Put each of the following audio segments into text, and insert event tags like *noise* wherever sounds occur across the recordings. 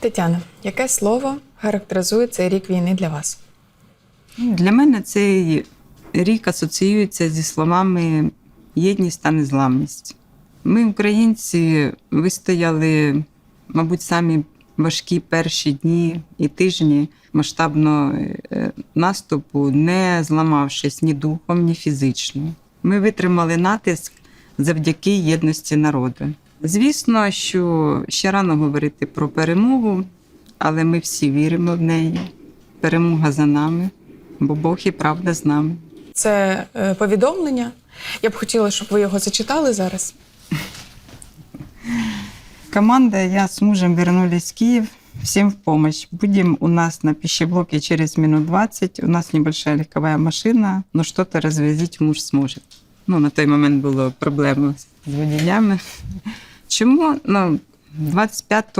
Тетяна, яке слово характеризує цей рік війни для вас? Для мене цей рік асоціюється зі словами єдність та незламність. Ми, українці, вистояли, мабуть, самі важкі перші дні і тижні масштабного е, наступу, не зламавшись ні духом, ні фізично. Ми витримали натиск завдяки єдності народу. Звісно, що ще рано говорити про перемогу, але ми всі віримо в неї. Перемога за нами, бо Бог і правда з нами. Це е, повідомлення. Я б хотіла, щоб ви його зачитали зараз. Команда, я с мужем вернулись в Киев. Всем в помощь. Будем у нас на пищеблоке через минут 20. У нас небольшая легковая машина, но что-то развозить муж сможет. Ну, на той момент було проблеми з водіями. Чому? Ну, 25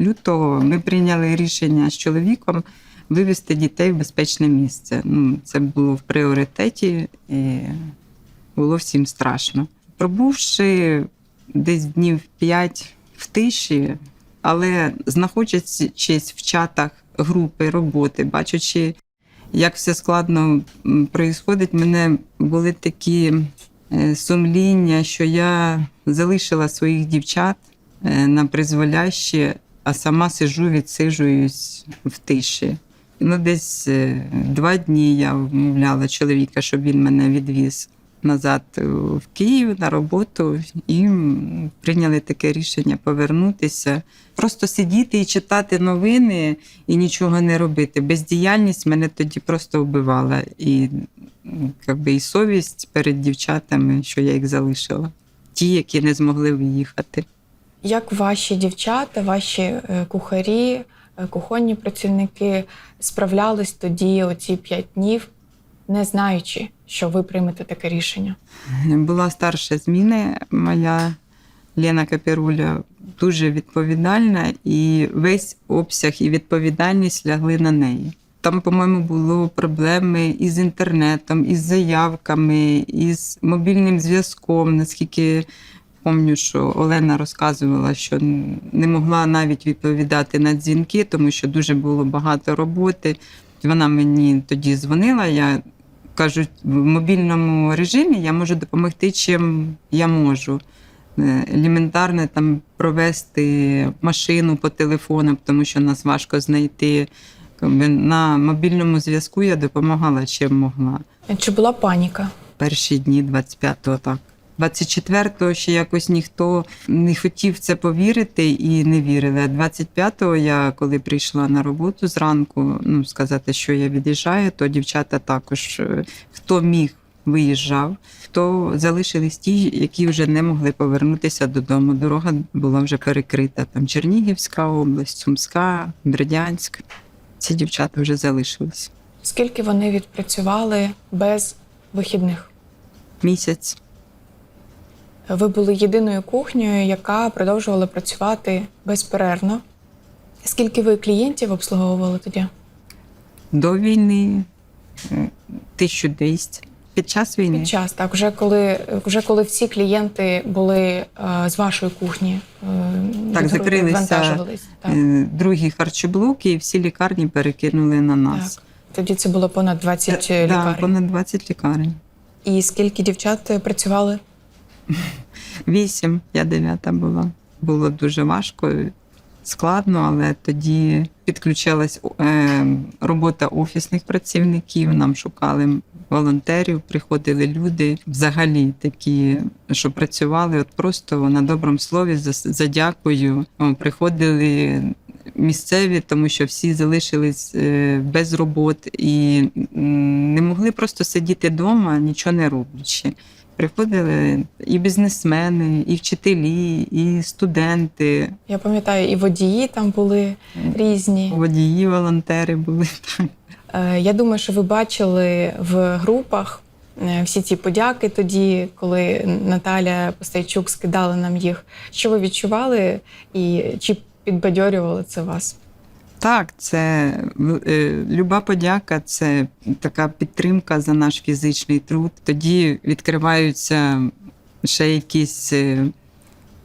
лютого ми прийняли рішення з чоловіком вивезти дітей в безпечне місце. Ну, це було в пріоритеті і було всім страшно. Пробувши десь днів 5 в тиші, але знаходячись в чатах групи роботи, бачачи, як все складно м, мене були такі сумління, що я залишила своїх дівчат е, на призволяще, а сама сижу, відсиджуюсь в тиші. Ну, десь е, два дні я вмовляла чоловіка, щоб він мене відвіз назад е, в Київ на роботу, і прийняли таке рішення повернутися. Просто сидіти і читати новини і нічого не робити. Бездіяльність мене тоді просто вбивала. І, якби, і совість перед дівчатами, що я їх залишила. Ті, які не змогли виїхати. Як ваші дівчата, ваші е, кухарі, е, кухонні працівники справлялись тоді, оці п'ять днів, не знаючи, що ви приймете таке рішення? Була старша зміна моя Лена Каперуля, дуже відповідальна, і весь обсяг і відповідальність лягли на неї. Там, по-моєму, було проблеми із інтернетом, із заявками, із мобільним зв'язком. Наскільки пам'ятаю, що Олена розказувала, що не могла навіть відповідати на дзвінки, тому що дуже було багато роботи. Вона мені тоді дзвонила. Я кажуть, в мобільному режимі я можу допомогти, чим я можу. Е, Елементарно там провести машину по телефону, тому що нас важко знайти. На мобільному зв'язку я допомагала чим могла. Чи була паніка? Перші дні 25-го так. 24-го ще якось ніхто не хотів це повірити і не вірили. А 25-го я, коли прийшла на роботу зранку, ну сказати, що я від'їжджаю, то дівчата також е, хто міг. Виїжджав, хто залишились ті, які вже не могли повернутися додому. Дорога була вже перекрита. Там Чернігівська область, Сумська, Бердянськ. Ці дівчата вже залишились. Скільки вони відпрацювали без вихідних? Місяць. Ви були єдиною кухнею, яка продовжувала працювати безперервно. Скільки ви клієнтів обслуговували тоді? До війни е, 1200. Під час війни. Під час, так, вже коли, вже коли всі клієнти були е, з вашої кухні, е, Так, закрилися. Так, Е, Другі харчоблоки, і всі лікарні перекинули на нас. так. Тоді це було понад 20 Е, да, лікарень. понад 20 лікарень. І скільки дівчат працювали? *laughs* Вісім, я дев'ята була. Було дуже важко, складно, але тоді підключилась робота офісних працівників. Нам шукали волонтерів, приходили люди, взагалі такі, що працювали от просто на доброму слові за, за дякую. Приходили місцеві, тому що всі залишились е, без робот і не могли просто сидіти вдома, нічого не роблячи. Приходили і бізнесмени, і вчителі, і студенти, Я пам'ятаю, і водії там були різні. водії, волонтери були. *laughs* Е, Я думаю, що ви бачили в групах е, всі ці подяки тоді, коли Наталя Постайчук скидала нам їх. Що ви відчували і чи підбадьорювало це вас? Так, це е, люба подяка, це така підтримка за наш фізичний труд. Тоді відкриваються ще якісь е,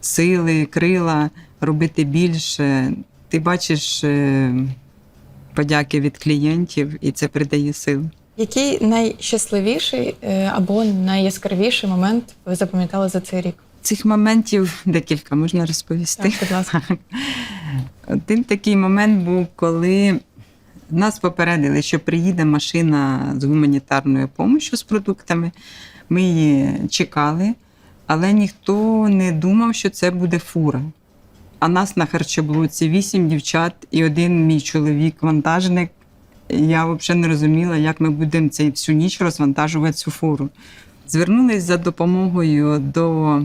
сили, крила робити більше. ти бачиш е, подяки від клієнтів, і це придає сил. Який найщасливіший е, або найяскравіший момент ви запам'ятали за цей рік? Цих моментів декілька можна розповісти. Так, будь ласка. *laughs* Один такий момент був, коли нас попередили, що приїде машина з гуманітарною допомогою з продуктами. Ми її чекали, але ніхто не думав, що це буде фура. А нас на харчоблоці вісім дівчат і один мій чоловік, вантажник. Я взагалі не розуміла, як ми будемо цей всю ніч розвантажувати цю фуру. Звернулись за допомогою до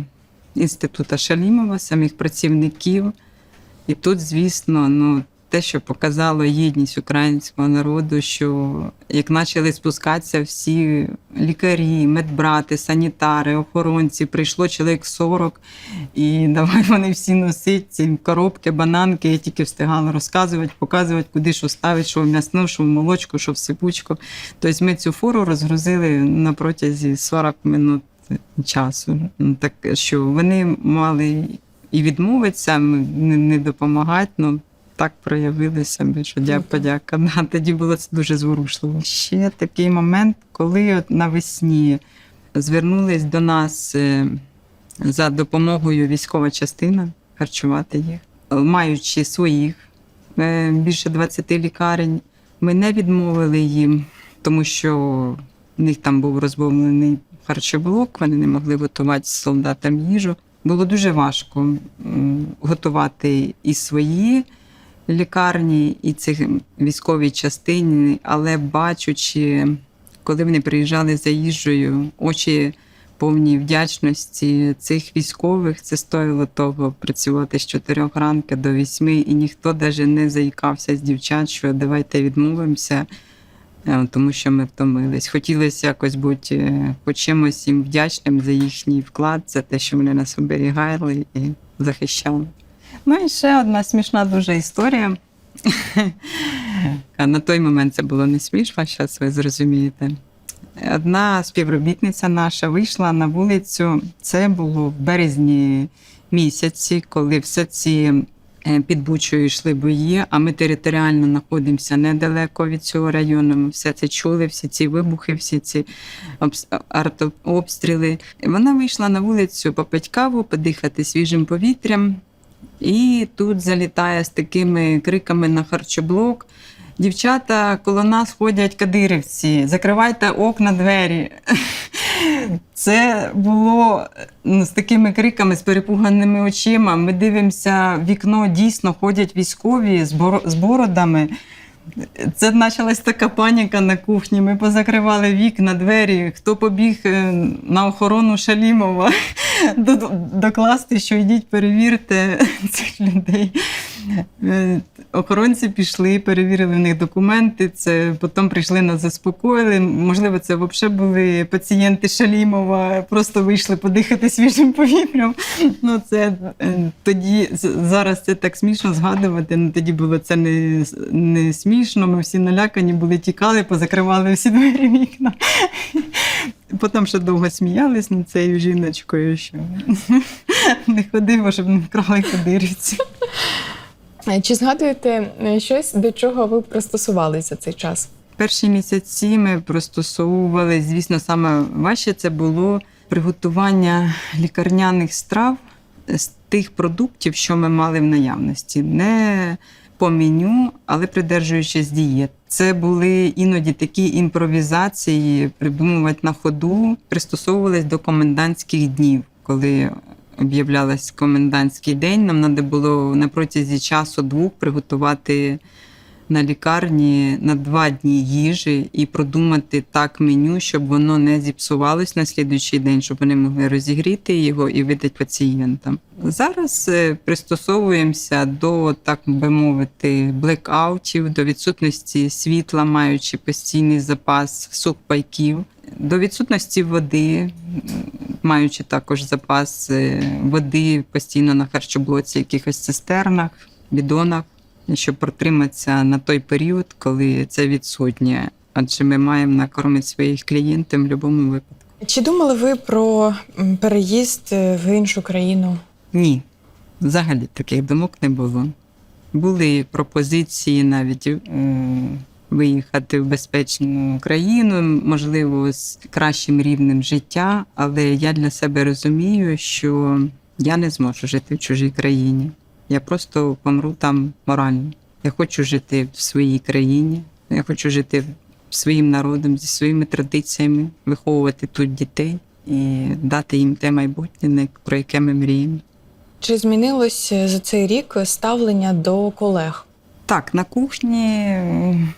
інституту Шалімова, самих працівників. І тут, звісно, ну, те, що показало єдність українського народу, що як почали спускатися всі лікарі, медбрати, санітари, охоронці, прийшло чоловік 40, і давай вони всі носить ці коробки, бананки. Я тільки встигала розказувати, показувати, куди що ставити, що в м'ясну, що в молочку, що в сипучку. Тобто ми цю фуру розгрузили на протязі 40 минут часу. Так що вони мали і відмовитися, не допомагати. Ну, так проявили себе, що дя, подяка. *laughs* Да, тоді було це дуже зворушливо. Ще такий момент, коли от навесні звернулись до нас е, за допомогою військова частина харчувати їх, маючи своїх е, більше 20 лікарень, ми не відмовили їм, тому що в них там був розбомблений харчоблок, вони не могли готувати солдатам їжу. Було дуже важко готувати і свої лікарні, і цих військові частини, але бачучи, коли вони приїжджали за їжею, очі повні вдячності цих військових, це стоїло того працювати з 4 ранку до 8, і ніхто навіть не заїкався з дівчат, що давайте відмовимося. е, Тому що ми втомились. Хотілося якось бути е, по чимось їм вдячним за їхній вклад, за те, що вони нас оберігали і захищали. Ну і ще одна смішна дуже історія. А На той момент це було не смішно, зараз ви зрозумієте. Одна співробітниця наша вийшла на вулицю. Це було в березні місяці, коли все ці е, під Бучою йшли бої, а ми територіально знаходимося недалеко від цього району. Ми все це чули, всі ці вибухи, всі ці обс- артобстріли. Вона вийшла на вулицю попити каву, подихати свіжим повітрям. І тут залітає з такими криками на харчоблок. Дівчата коло нас ходять кадирівці, закривайте окна, двері. *laughs* Це було з такими криками, з перепуганими очима. Ми дивимося вікно, дійсно ходять військові з бородами. Це почалась така паніка на кухні. Ми позакривали вікна, двері. Хто побіг е, на охорону Шалімова *laughs* до- до- докласти, що йдіть, перевірте *laughs* цих людей. Е, Охоронці пішли, перевірили в них документи. Це потім прийшли нас заспокоїли. Можливо, це взагалі були пацієнти Шалімова, просто вийшли подихати свіжим повітрям. Ну, це е, тоді зараз це так смішно згадувати. Ну тоді було це не, не смішно. Ми всі налякані були, тікали, позакривали всі двері вікна. Потім ще довго сміялись над цією жіночкою, що не ходимо, щоб не вкрали кадирівці. Е, Чи згадуєте е, щось, до чого ви пристосувалися цей час? Перші місяці ми пристосовували, звісно, саме важче це було приготування лікарняних страв з тих продуктів, що ми мали в наявності. Не по меню, але придержуючись дієт. Це були іноді такі імпровізації, придумувати на ходу, пристосовувались до комендантських днів, коли об'являлась комендантський день. Нам треба було на протязі часу двох приготувати на лікарні на два дні їжі і продумати так меню, щоб воно не зіпсувалось на слідуючий день, щоб вони могли розігріти його і видати пацієнтам. Зараз е, пристосовуємося до, так би мовити, блекаутів, до відсутності світла, маючи постійний запас сухпайків, до відсутності води, маючи також запас е, води постійно на харчоблоці, якихось цистернах, бідонах щоб протриматися на той період, коли це відсутнє. Адже ми маємо накормити своїх клієнтів в будь-якому випадку. Чи думали ви про переїзд е, в іншу країну? Ні, взагалі таких думок не було. Були пропозиції навіть е, виїхати в безпечну країну, можливо, з кращим рівнем життя, але я для себе розумію, що я не зможу жити в чужій країні. Я просто помру там морально. Я хочу жити в своїй країні, я хочу жити своїм народом, зі своїми традиціями, виховувати тут дітей і дати їм те майбутнє, про яке ми мріємо. Чи змінилось за цей рік ставлення до колег? Так, на кухні м,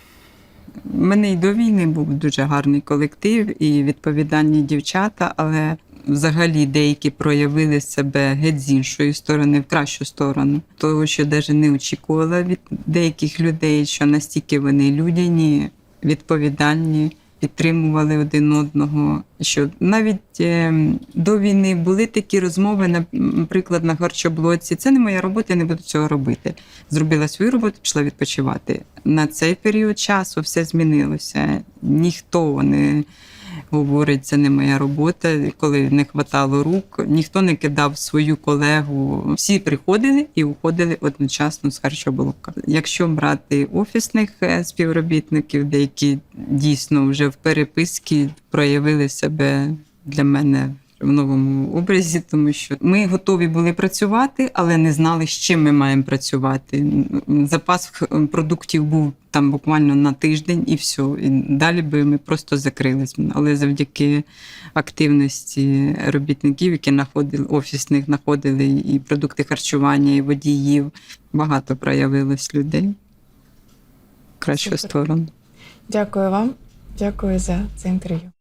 в мене і до війни був дуже гарний колектив і відповідальні дівчата, але взагалі деякі проявили себе геть з іншої сторони, в кращу сторону. Того, що навіть не очікувала від деяких людей, що настільки вони людяні, відповідальні. Підтримували один одного. Що навіть е, до війни були такі розмови, наприклад, на харчоблоці. Це не моя робота, я не буду цього робити зробила свою роботу, пішла відпочивати. На цей період часу все змінилося. Ніхто не говорить, це не моя робота. Коли не хватало рук, ніхто не кидав свою колегу. Всі приходили і уходили одночасно з харчоблока. Якщо брати офісних е, співробітників, деякі дійсно вже в переписці проявили себе для мене в новому образі, тому що ми готові були працювати, але не знали, з чим ми маємо працювати. Запас продуктів був там буквально на тиждень, і все. І далі би ми просто закрились. Але завдяки активності робітників, які знаходили офісних, знаходили і продукти харчування, і водіїв, багато проявилось людей. в Кращу сторону. Дякую вам. Дякую за це інтерв'ю.